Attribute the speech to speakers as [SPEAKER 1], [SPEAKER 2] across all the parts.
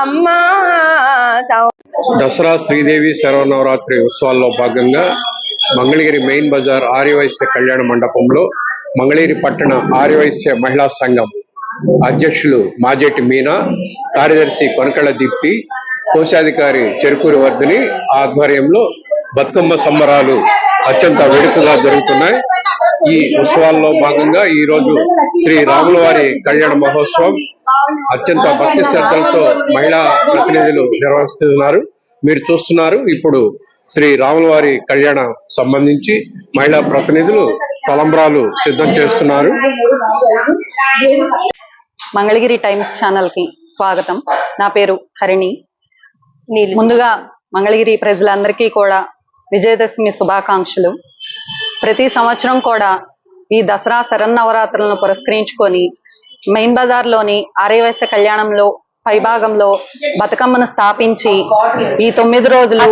[SPEAKER 1] అమ్మా
[SPEAKER 2] దసరా శ్రీదేవి శరవనవరాత్రి ఉత్సవాల్లో భాగంగా మంగళగిరి మెయిన్ బజార్ ఆర్యవైశ్య కళ్యాణ మండపంలో మంగళగిరి పట్టణ ఆర్యవైశ్య మహిళా సంఘం అధ్యక్షులు మాజేటి మీనా కార్యదర్శి కొనకళ్ళ దీప్తి కోశాధికారి చెరుకూరి వర్ధిని ఆధ్వర్యంలో బతుకమ్మ సంబరాలు అత్యంత వేడుకగా జరుగుతున్నాయి. ఈ ఉత్సవాల్లో భాగంగా ఈ రోజు శ్రీ రాముల వారి కళ్యాణ మహోత్సవం అత్యంత భక్తి శ్రద్ధలతో మహిళా ప్రతినిధులు నిర్వహిస్తున్నారు. మీరు చూస్తున్నారు ఇప్పుడు శ్రీ రాముల వారి కళ్యాణం సంబంధించి మహిళా ప్రతినిధులు తలంబ్రాలు సిద్ధం చేస్తున్నారు.
[SPEAKER 3] మంగళగిరి టైమ్స్ ఛానల్కి స్వాగతం. నా పేరు హరిణి. ముందుగా మంగళగిరి ప్రజలందరికీ కూడా విజయదశమి శుభాకాంక్షలు. ప్రతి సంవత్సరం కూడా ఈ దసరా శరన్నవరాత్రులను పురస్కరించుకొని మెయిన్ బజార్లోని ఆర్యవైశ్య కళ్యాణంలో పైభాగంలో బతుకమ్మను స్థాపించి ఈ తొమ్మిది రోజులు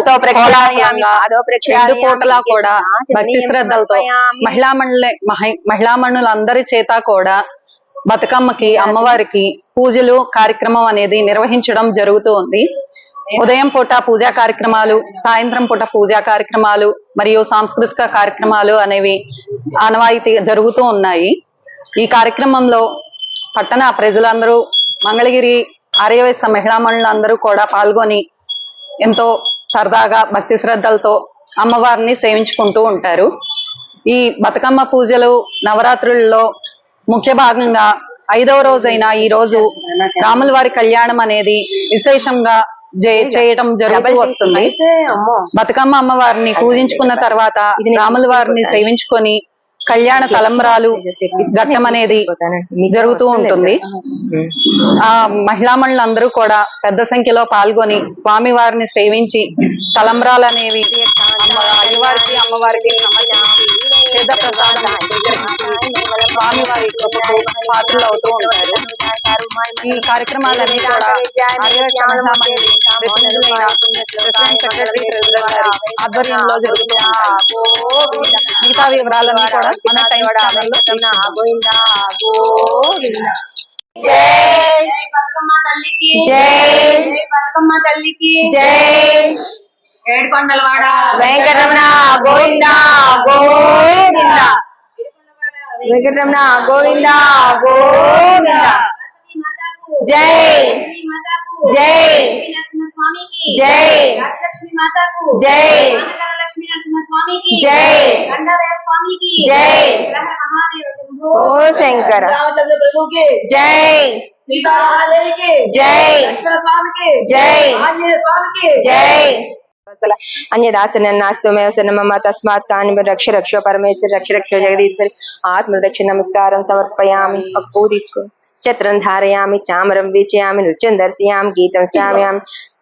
[SPEAKER 3] రెండు పూటలా కూడా భక్తి శ్రద్ధలతో. మహిళా మండలి మహి- మహిళా మండలందరి చేత కూడా బతుకమ్మకి అమ్మవారికి పూజలు కార్యక్రమం అనేది నిర్వహించడం జరుగుతూ ఉంది ఉదయం పూట పూజా కార్యక్రమాలు సాయంత్రం పూట పూజా కార్యక్రమాలు మరియు సాంస్కృతిక కార్యక్రమాలు అనేవి ఆనవాయితీ జరుగుతూ ఉన్నాయి. ఈ కార్యక్రమంలో పట్టణ ప్రజలందరూ మంగళగిరి ఆర్యవైశ్య మహిళా మండలందరూ కూడా పాల్గొని ఎంతో సరదాగా భక్తి శ్రద్ధలతో అమ్మవారిని సేవించుకుంటూ ఉంటారు. ఈ బతుకమ్మ పూజలు నవరాత్రుల్లో ముఖ్య భాగంగా ఐదవ రోజైన ఈ రోజు రాముల వారి కళ్యాణం అనేది విశేషంగా చేయటం జరుగుతూ వస్తుంది. బతుకమ్మ అమ్మవారిని పూజించుకున్న తర్వాత రాముల వారిని సేవించుకొని కళ్యాణ తలంబరాలు ఘట్టం అనేది జరుగుతూ ఉంటుంది. ఆ మహిళా మండలందరూ కూడా పెద్ద సంఖ్యలో పాల్గొని స్వామి వారిని సేవించి తలంబ్రాలు అనేవి అమ్మవారికి సమర్పించి పేద స్వీకరించి స్వామి వారి పాత్రలు అవుతూ ఉంటారు ఈ కార్యక్రమాలన్నీ కూడా ఆధ్వర్యంలో జరుగుతూ ఉంటాయి మిగతా వివరాలన్నీ కూడా మన టైం
[SPEAKER 4] జై బతుకమ్మ తల్లికి.
[SPEAKER 1] జై
[SPEAKER 4] బతుకమ్మ తల్లికి
[SPEAKER 1] జై
[SPEAKER 4] ఏడుకొండలవాడ
[SPEAKER 1] వెంకటరమణ గోవిందా గోవిందా. వెంకటరమణ గోవిందా గోవిందా. జై. జై. జై. జై. జై. జై. ఓ శంకర. జై.
[SPEAKER 4] సీతాదేవికి
[SPEAKER 1] జై.
[SPEAKER 4] స్వామికి
[SPEAKER 1] జై. वसला अन्यदासन नास्तमेव रक्ष परमेश्वर, रक्ष जगदीश्वर। नृत्यं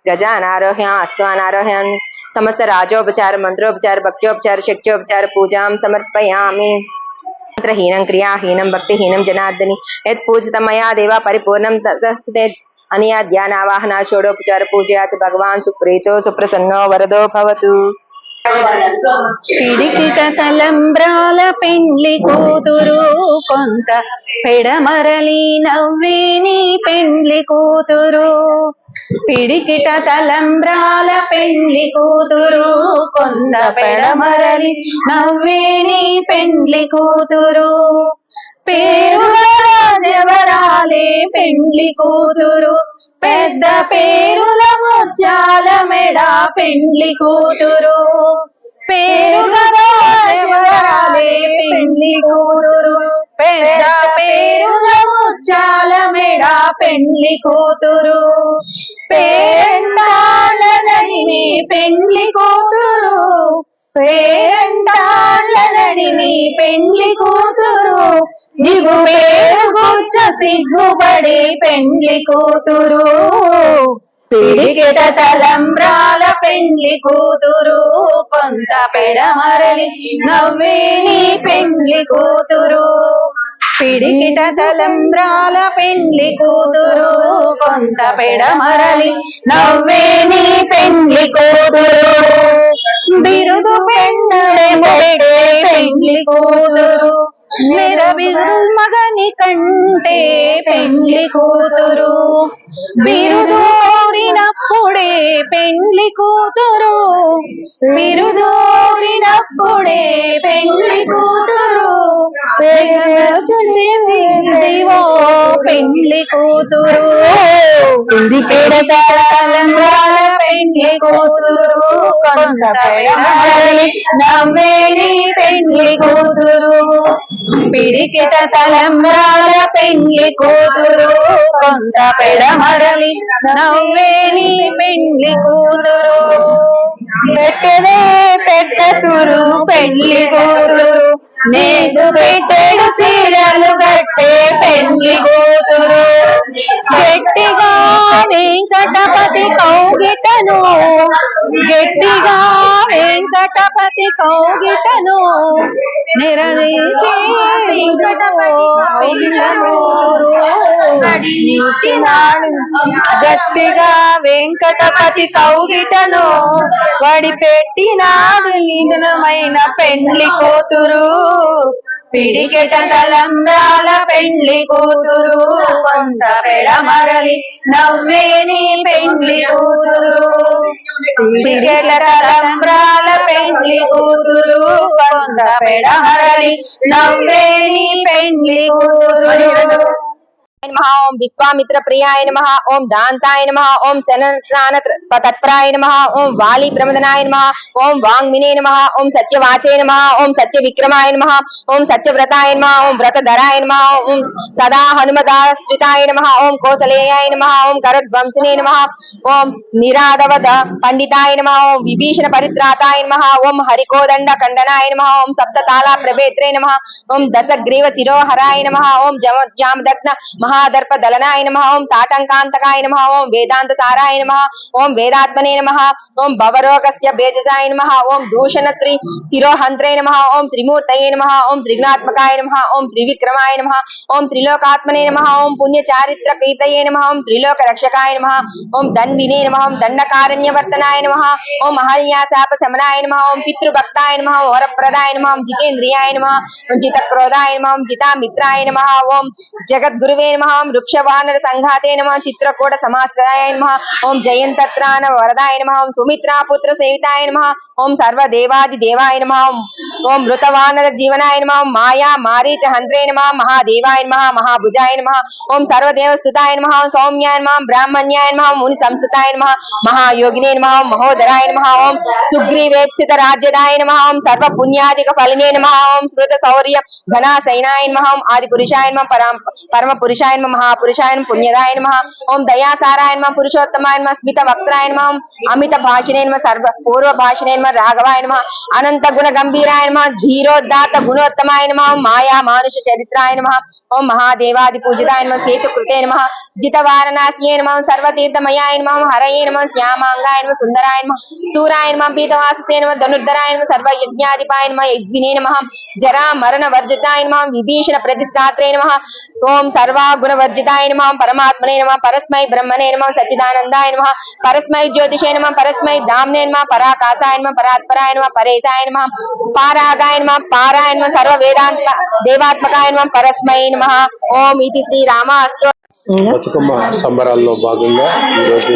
[SPEAKER 1] गजान आरोहयाम आरोहयाम समस्त राजोपचार मंत्रोपचार भक्तोपचार शक्तोपचार पूजा समर्पयामी। क्रियाहीनम भक्तिनम भक्तिहीनं, जनार्दनि। यत् देवा परिपूर्णं। అనయా ధ్యానావాహన షోడోపచార పూజయాచ భగవాన్ సుప్రీతో సుప్రసన్నో వరదో భవతు.
[SPEAKER 3] పిడికిట తలంబ్రాల పెండ్లి కూతురు కొంత పెడమరలి నవ్వేని పెండ్లి కూతురు. పిడికిట తలంబ్రాల పెండ్లి కూతురు కొంత పెడమరలి నవ్వేని పెండ్లి కూతురు. పేరు రాజవరాలే పెండ్లి కూతురు? పెద్ద పేరుల ముత్యాల మెడ పెండ్లి కూతురు. పేరుల రాజవరాలే పెండ్లి కూతురు? పెద్ద పేరుల ముత్యాల మెడ పెండ్లి కూతురు. పేరంటాళ్ళ నడిమి పెండ్లి కూతురు. పేరంటాళ్ళ పెండ్లి కూతురు. నీవు పేరు కూర్చ సిగ్గుపడి పెండ్లి కూతురు. పిడికిట తలంబ్రాల పెండ్లి కూతురు. కొంత పెడమరలి నవ్వేని పెండ్లి కూతురు. పిడికిట తలంబ్రాల పెండ్లి కూతురు. కొంత పెడమరలి నవ్వేని పెండ్లి కూతురు. బిరుదు పెండె పెండ్లి కూతురు. మెరవిల్ మగని కంటే పెండ్లి కూతురు. బిరుదోరినప్పుడే పెండ్లి కూతురు బిరుదోరినప్పుడే పెండ్లి కూతురు. దివో పెండ్లి కూతురు. తలంబ్రాల పెండ్లి కూతురు. కొంత పెడమరలి పెండ్లి కూతురు. పిడికిట తలంబ్రాల పెండ్లి కూతురు. కొంత పెడమరలి నవ్వేలి పెండ్లి కూతురు. పెట్టదే పెట్టతురు పెండ్లి కూతురు. నేను పెట్టడు చీరలు కట్టే పెండ్లి కూతురు. గట్టిగా వెంకటపతి కౌగిటను. గట్టిగా వెంకటపతి కౌగిటను. నిరవేచే
[SPEAKER 1] గట్టిగా వెంకటపతి కౌగిటను. వడిపెట్టినాడు పెట్టినాడు పెండ్లి కూతురు. పిడికెట పెండ్లి కూతురు కొంత పెడమరలి నవ్వేని పెండ్లి కూతురు. పిడికెట పెండ్లి కూతురు కొంత పెడమరలి నవ్వేని పెండ్లి కూతురు. నమ ఓం విశ్వామిత్ర ప్రియాయ నమ ఓం దాంతాయ నమ ఓం శనరాన తత్పరాయ నమ ఓం వాలి ప్రమదనాయ నమ ఓం వాంగ్మినే నమ ఓం సత్యవాచే నమ ఓం సత్య విక్రమాయ నమ ఓం సత్యవ్రతాయ నమ ఓం వ్రతధరాయ నమ ఓం సదా హనుమదాశ్రితాయ నమ ఓం కోసలేయాయ నమ ఓం కరద్వంసినే నమ ఓం నిరాధవద పండితాయ నమ ఓం విభీషణ పరిత్రాతాయ నమ ఓం హరికోదండ ఖండనాయ నమ ఓం సప్తతాళ ప్రభేత్రే నమ ఓం దశగ్రీవ శిరోహరాయ నమ ఓం జమ జామదగ్న మహాదర్ప దళనాయ నమ ఓం తాటంకాంతకాయ నమ ఓం వేదాంత సారాయ నమ ఓం వేదాత్మనే నమ ఓం భవరోగస్య బేజసాయ నమ ఓం దూషణత్రి శిరోహంత్రే నమ ఓం త్రిమూర్తయే నమ ఓం త్రిగుణాత్మకాయ నమ ఓం త్రివిక్రమాయ నమ ఓం త్రిలోకాత్మనే నమ ఓం పుణ్యచారిత్ర కీర్తయే నమ ఓం త్రిలోక రక్షకాయ నమ ఓం ధన్వినే నమ ఓం దండకారణ్యవర్తనాయ నమ ఓం మహన్యాసాప శమనాయ నమ ఓం పితృభక్తాయ నమ వరప్రదాయ నమ ఓం జితేంద్రియాయ నమ ఓం జితక్రోధాయ నమ ఓం జితామిత్రాయ నమ ఓం జగద్గురువే నమ ఓం వృక్షవానర సంఘాతే నమ చిత్రకూట సమాశ్రయాయ నమ ఓం జయంతత్రాన వరదాయ నమ ఓం సుమిత్రా పుత్ర సేవితాయ నమ ఓం సర్వదేవాది దేవాయ నమ. ఓం మృతవానర జీవనాయ నమ. మాయా మారీచ హంత్రే నమ. మహాదేవాయ నమ. మహాభుజాయ నమ. ఓం సర్వదేవ స్తుతాయ నమ. సౌమ్యాయ నమ. బ్రాహ్మణ్యాయ నమ. ముని సంస్థితాయ నమ. మహాయోగినే నమ. మహోదరాయ నమ. ఓం సుగ్రీవేప్సిత రాజ్యదాయ నమ. ఓం సర్వ పుణ్యాధిక ఫలినే నమ. ఓం స్మృత శౌర్య ఘనాసైనాయ నమ. ఓం ఆది పురుషాయ నమ. పరమ పరమ పురుషాయ నమ. మహాపురుషాయ నమ. పుణ్యదాయ నమ. ఓం దయాసారాయ నమ. పురుషోత్తమాయ నమ. స్మిత వక్త్రాయ నమ. అమిత భాషినే నమ. సర్వ పూర్వ భాషినే నమ. రాఘవాయ నమ అనంత గుణ గంభీరాయ నమ ధీరోదాత గుణోత్తమాయ నమ మాయా మానుష చరిత్రాయ నమ ఓం మహాదేవాది పూజితాయ నమ సేతు కృతే నమ జిత వారణాసియే నమ సర్వతీర్థమయాయ నమ హరయే నమ శ్యామాంగాయ నమ సుందరాయ నమ సూరాయ నమ పీతవాసతే నమ ధనుర్ధరాయ నమ సర్వ నమ యజ్ఞినే నమ జరా మరణ వర్జితాయ నమ విభీషణ ప్రతిష్టాత్రే నమ ఓం సర్వా వర్జితాయ నమ పరమాత్మనే నమ పరస్మై బ్రహ్మనే నమ సచిదానందాయ నమ పరస్మై జ్యోతిషే నమ పరస్మై దామ్నే నమ పరాకాశాయ నమ పరాత్పరాయ నమ పరేశాయ నమ పారాగాయ నమ పారాయ నమ సర్వ వేదాంత దేవాత్మకాయ నమ పరస్మై నమ. ఓం ఇది శ్రీ రామ
[SPEAKER 2] బతుకమ్మ సంబరాల్లో భాగంగా ఈరోజు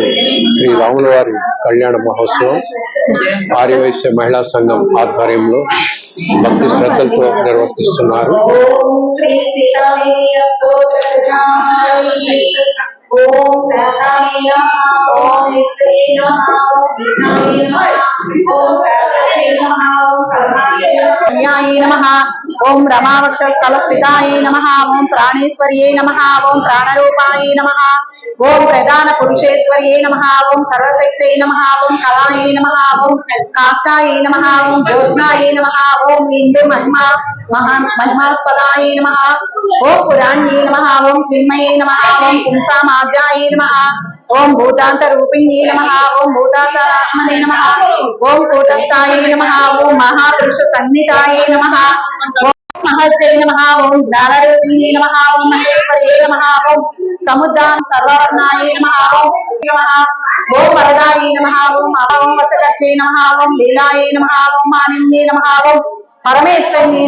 [SPEAKER 2] శ్రీ రాముల వారి కళ్యాణ మహోత్సవం. ఆర్యవైశ్య మహిళా సంఘం ఆధ్వర్యంలో భక్తి శ్రద్ధలతో నిర్వర్తిస్తున్నారు.
[SPEAKER 5] శ్రీ సీతాదేవి ఓం ఓం విశ్వే ఓం విష్ణువే ఓం సరస్వతే ఓం
[SPEAKER 3] నమ ఓం రమావక్ష స్థల నమ ఓం ప్రాణేశ్వర్యే నమ ఓం ప్రాణరూపాయ నమ ఓం ప్రధాన పురుషేశ్వర్యే నమ ఓం సర్వశక్త్యై నమ ఓం కళాయే నమ ఓం కాష్టాయ నమ ఓం జ్యోత్స్నాయే నమ ఓం ఇందు మహిమా మహా మహిమాస్పదాయే నమ ఓం పురాణ్యే నమ ఓం చిన్మయే నమ ఓం పుంసామాజ్యాయే నమ ఓం భూతాంత రూపిణ్యే నమ ఓం భూతాంతరాత్మనే నమ ఓం కూటస్థాయ నమ ఓం మహాపురుష సన్నిధాయ నమ ఓం మహర్షే నమ ఓం జ్ఞానరూపిణ్యే నమ ఓం మహేశ్వర్యే నమ ఓం సముద్రాం సర్వవర్ణాయే నమ ఓం నమ ఓం వరదాయే నమ ఓం ఓం వసకచ్చే నమ ఓం లీలాయే నమ ఓం నమ ఓం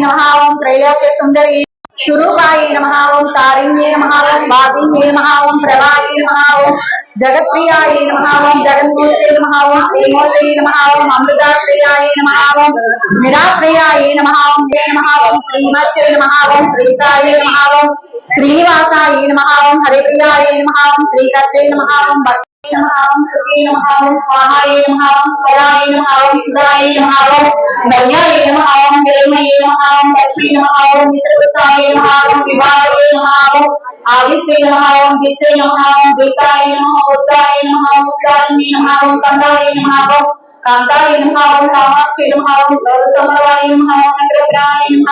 [SPEAKER 3] నమ ఓం త్రైలోక్య సుందరి స్వరూపాయ నమ ఓం తారిణ్యే నమ ఓం వాదిన్యే నమ ఓం ప్రభాయే నమ ఓం జగత్ప్రియాయ నమ ఓం జగన్మూర్తే నమ ఓం శ్రీమూర్తే నమ ఓం అమృతాశ్రయాయ నమ ఓం నిరాశ్రయాయ నమ ఓం జయ నమ ఓం శ్రీమచ్చే నమ ఓం శ్రీసాయ నమ ఓం శ్రీనివాసాయ నమ ఓం హరిప్రియాయ నమ ఓం శ్రీకచ్చే నమ ఓం భక్తి నమ ఓం శశి నమ ఓం స్వాహాయ నమ ఓం స్వరాయ నమ ఓం సుధాయ నమ ఓం ధన్యాయ నమ ఓం ప్రేమయే నమ ఓం లక్ష్మీ నమ ఓం నిత్యపురుషాయ నమ ఓం వివాహాయ నమ ఓం ఆదిత్య నమ ఓం విచ్చయ నమ ఓం దీపాయ నమ ఉస్తాయ నమ ఓం ఉస్తారిణి నమ ఓం కందాయ నమ ఓం కాంతాయ నమ ఓం కామాక్షి నమ ఓం సమరవాయ నమ ఓం నగరప్రాయ నమ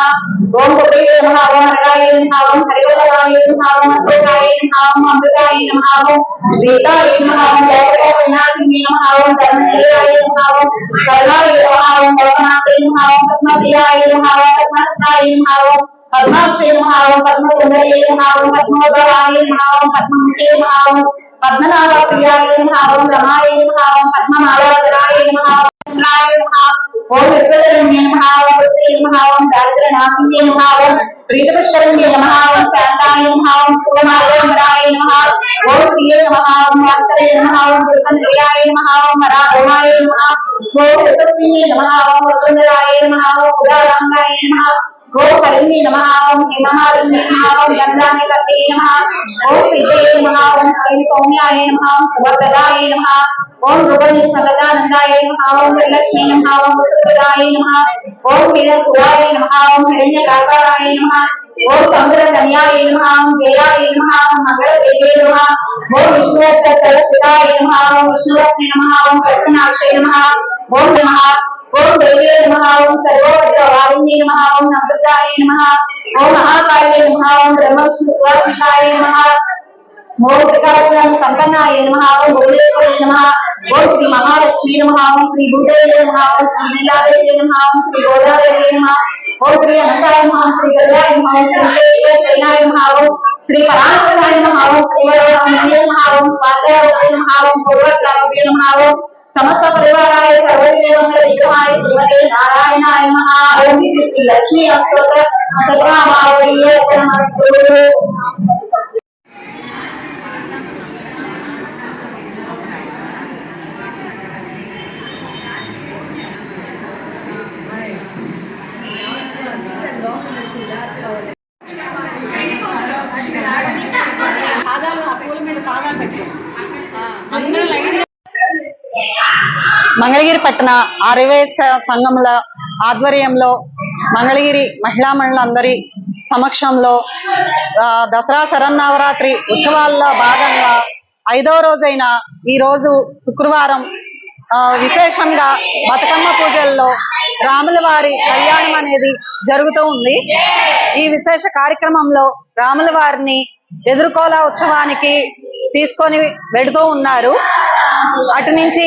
[SPEAKER 3] ఓం కుబేర నమ ఓం హరాయ నమ ఓం హరివరాయ నమ ఓం అశోకాయ నమ ఓం అమృతాయ నమ ఓం వేదాయ నమ ఓం జగత వినాశిని నమ ఓం ధర్మశీలాయ నమ ఓం కరుణాయ నమ ఓం లోకనాథే నమ ఓం పద్మప్రియాయ నమ ఓం పద్మస్థాయ నమ ఓం పద్మాక్షి నమ ఓం పద్మసుందరి నమ ఓం పద్మోదరాయ నమ ఓం పద్మముఖే నమ ఓం పద్మనాభ ప్రియాయ నమ ఓం రమాయ నమ ఓం పద్మమాలాధరాయ నమ ఓం రాయ నమ ఓం విశ్వధరణ్య నమ ఓం శ్రీ నమ ఓం దారిద్ర నాశిన్య నమ ఓం ప్రీతపుష్కరణ్య నమ ఓం శాంతాయ నమ ఓం సుమారాయ నమ ఓం శ్రీయ నమ ఓం వాస్తరే నమ ఓం దుర్గంధ్రియాయ నమ ఓం రాఘవాయ నమ ఓం యశస్విని నమ ఓం వసుంధరాయ నమ ఓం ఉదారాంగాయ నమ ఓం హరిణి నమ ఓం హిమహారిణి నమ ఓం గంధాని కర్తే నమ ఓం సిద్ధే నమ ఓం శ్రీ సౌమ్యాయ నమ ఓం శుభప్రదాయ నమ ఓం భువని సగదానందాయ నమ ఓం వరలక్ష్మీ నమ ఓం వసుప్రదాయ నమ ఓం వీరసురాయ నమ ఓం హిరణ్యకాకారాయ నమ ఓం సముద్ర కన్యాయ నమ ఓం జయాయ నమ ఓం మంగళదేవే నమ ఓం విష్ణువక్షస్థితాయ నమ ఓం విష్ణురత్నే నమ ఓం ప్రసన్నాక్షయ నమ ఓం నమ ఓం దేవే నమ ఓం సర్వోపద్ర వారిణ్యే నమ ఓం అమృతాయ నమ ఓం మహాకాయ నమ ఓం బ్రహ్మ విష్ణు స్వరూపాయ నమ ఓం త్రికాలం సంపన్నాయ నమ ఓం భువనేశ్వరి నమ ఓం శ్రీ మహాలక్ష్మి నమ ఓం శ్రీ భూదేవి నమ ఓం శ్రీ లీలాదేవి నమ ఓం శ్రీ గోదాదేవి నమ ఓం శ్రీ అనంతాయ నమ ఓం శ్రీ గరుడాయ నమ ఓం శ్రీ కేశవ శయనాయ నమ ఓం శ్రీ పరాంతరాయ నమ ఓం శ్రీ వరవరాయ నమ ఓం స్వాచార్య నమ ఓం పూర్వచార్య నమ ఓం సమస్త పరివారాయ సర్వ విగ్రహాయ శ్రీమతే నారాయణాయ నమ ఓం ఇది శ్రీ లక్ష్మీ అష్టోత్తర సత్యనామావళియే నమస్తు
[SPEAKER 4] మంగళగిరి పట్టణ ఆర్యవేశ సంఘముల ఆధ్వర్యంలో మంగళగిరి మహిళా మండలందరి సమక్షంలో దసరా శరన్నవరాత్రి ఉత్సవాల్లో భాగంగా ఐదవ రోజైన ఈ రోజు శుక్రవారం ఆ, విశేషంగా బతుకమ్మ పూజల్లో రాముల వారి కళ్యాణం అనేది జరుగుతూ ఉంది. ఈ విశేష కార్యక్రమంలో రాముల వారిని ఎదుర్కోల ఉత్సవానికి తీసుకొని వెడుతూ ఉన్నారు. అటు నుంచి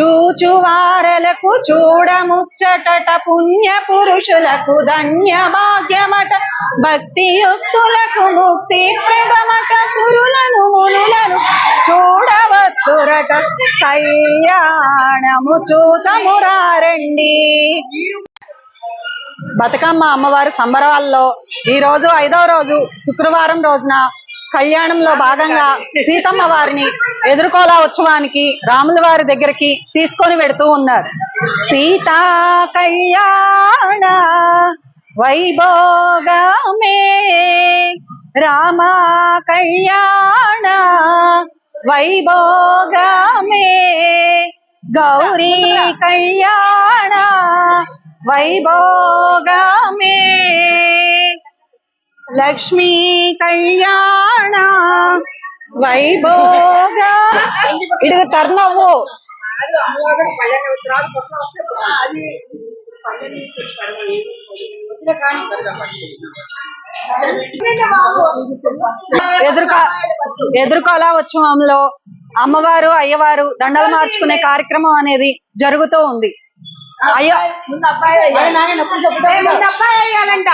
[SPEAKER 4] చూచువారలకు చూడముచ్చటట పుణ్య పురుషులకు ధన్య భాగ్యమట. భక్తి యుక్తులకు ముక్తి ప్రదమట. పురులను మునులను చూడవత్తురట కళ్యాణము చూసమురారండి. బతుకమ్మ అమ్మవారి సంబరాల్లో ఈ రోజు ఐదవ రోజు శుక్రవారం రోజున కళ్యాణంలో భాగంగా సీతమ్మ వారిని ఎదుర్కోలా ఉత్సవానికి రాముల వారి దగ్గరికి తీసుకొని వెడుతూ ఉన్నారు. సీతా కళ్యాణ వైభోగమే. రామ కళ్యాణ వైభోగమే. గౌరీ కళ్యాణ వైభోగమే. లక్ష్మీ కళ్యాణ వైభోగ. ఇది టర్న్ అవ్వు
[SPEAKER 3] ఎదుర్కోలా ఉత్సవంలో అమ్మవారు అయ్యవారు దండలు మార్చుకునే కార్యక్రమం అనేది జరుగుతూ ఉంది. అయ్యో.
[SPEAKER 6] ముందు అబ్బాయి ముందు
[SPEAKER 4] అబ్బాయి అయ్యాలంట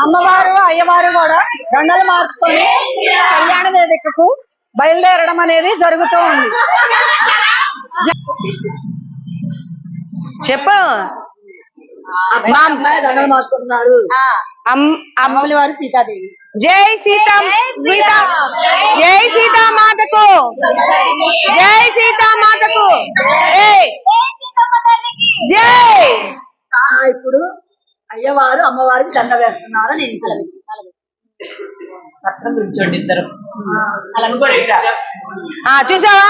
[SPEAKER 3] అమ్మవారు అయ్యవారు కూడా దండలు మార్చుకొని కళ్యాణ వేదికకు బయలుదేరడం అనేది జరుగుతూ ఉంది.
[SPEAKER 5] చెప్పు.
[SPEAKER 4] అమ్మలి సీతాదేవి.
[SPEAKER 5] జై సీతా జై సీతా మాతకు జై సీతా మాతకు జై
[SPEAKER 6] ఇప్పుడు అయ్యవారు అమ్మవారికి దండ వేస్తున్నారు నేను
[SPEAKER 5] చూసావా?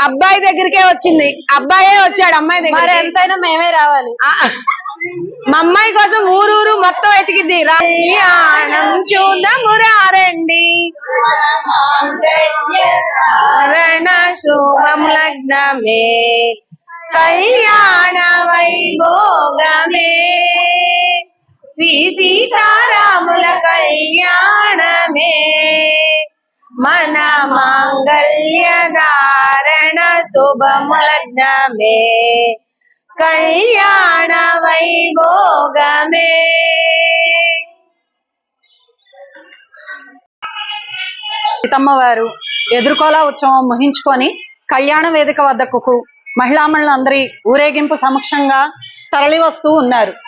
[SPEAKER 5] అబ్బాయి దగ్గరికే వచ్చింది. అబ్బాయే వచ్చాడు అమ్మాయి దగ్గర
[SPEAKER 3] ఎంతైనా మేమే రావాలి.
[SPEAKER 5] మా అమ్మాయి కోసం ఊరూరు మొత్తం వెతికింది కళ్యాణం చూద్దాము రండి. రణ శుభం లగ్నమే కళ్యాణ వైభోగమే. శ్రీ సీతారాముల కళ్యాణమే. మన మాంగళ్య ధారణ కళ్యాణ వైభోగమే.
[SPEAKER 3] సీతమ్మవారు ఎదుర్కోలా ఉత్సవం ముహించుకొని కళ్యాణ వేదిక వద్దకు మహిళామణులందరి ఊరేగింపు సమక్షంగా తరలి వస్తూ ఉన్నారు.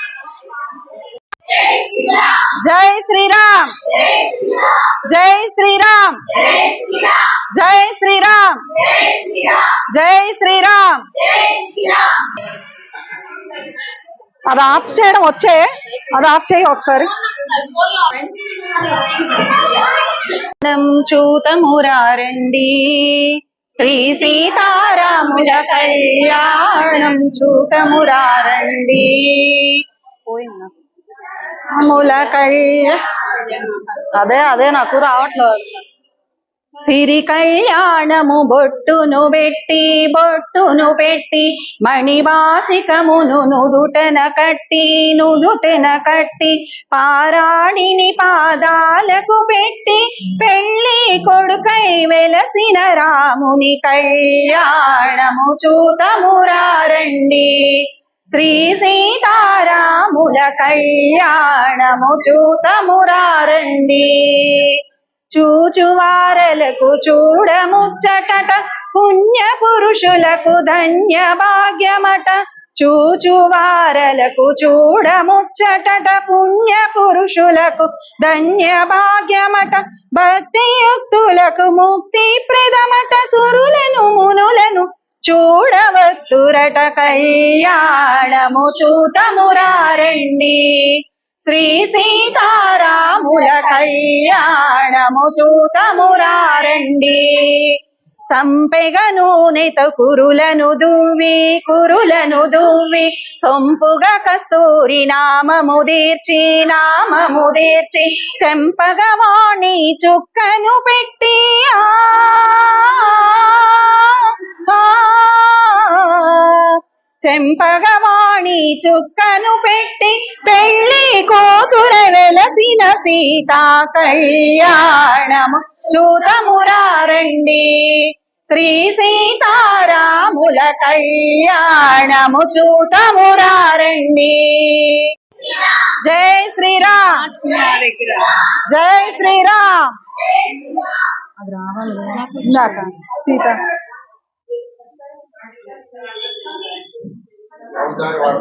[SPEAKER 3] జై శ్రీరామ్. జై శ్రీరామ్. జై శ్రీరామ్. జై శ్రీరామ్. అది ఆఫ్ చేయడం వచ్చే అది ఆఫ్ చేయి ఒకసారి. చూతమురారండి. శ్రీ సీతారాముల కళ్యాణం చూతమురారండి. పోయిందా? అదే అదే నాకు రావట్లేదు. సిరి కళ్యాణము బొట్టును పెట్టి బొట్టును పెట్టి మణివాసికమును నుదుటన కట్టి నుదుటన కట్టి పారాణిని పాదాలకు పెట్టి పెళ్ళి కొడుకై వెలసిన రాముని కళ్యాణము చూతమురారండి. శ్రీ సీతారాముల కళ్యాణము చూతమురారండి చూచువారలకు చూడముచ్చటట పుణ్య పురుషులకు ధన్య భాగ్యమట చూచువారలకు చూడముచ్చటట పుణ్య పురుషులకు ధన్య భాగ్యమట భక్తియుక్తులకు ముక్తి ప్రదమట సురులను మునులను చూడవత్తురట కళ్యాణము చూతమురారండి శ్రీ సీతారాముల కళ్యాణము చూతమురారండి సంపెగను నిత కురులను దువ్వి కురులను దువ్వి సొంపుగా కస్తూరి నామము దీర్చి నామము దీర్చి చెంపగవాణి చుక్కను పెట్టి చెంపగవాణి చుక్కను పెట్టి పెళ్ళి కోతుర వెలసిన సీతా కళ్యాణము. చూతమురారండి శ్రీ సీతారాముల కళ్యాణము. చూతమురారండి జై శ్రీరామ్. జై శ్రీరామ్. అది రావాలి సీత.
[SPEAKER 2] చేసుకోండి